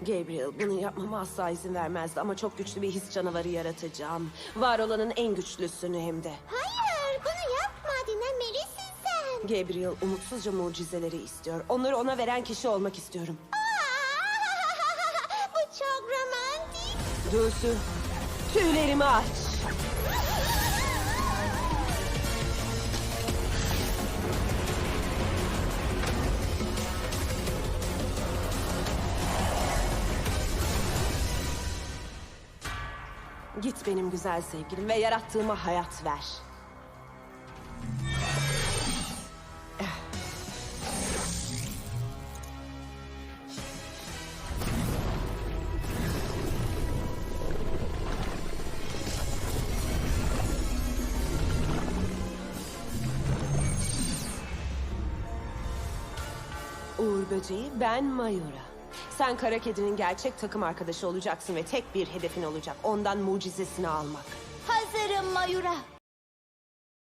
Gabriel bunu yapmama asla izin vermezdi ama çok güçlü bir his canavarı yaratacağım. Var olanın en güçlüsünü hem de. Hayır bunu yapma dinlemelisin sen. Gabriel umutsuzca mucizeleri istiyor. Onları ona veren kişi olmak istiyorum. Aa, Bu çok romantik. Dulsu, tüylerimi aç. Git benim güzel sevgilim ve yarattığıma hayat ver. Uğur Böceği, ben Mayura. Sen Kara Kedi'nin gerçek takım arkadaşı olacaksın ve tek bir hedefin olacak. Ondan mucizesini almak. Hazırım Mayura.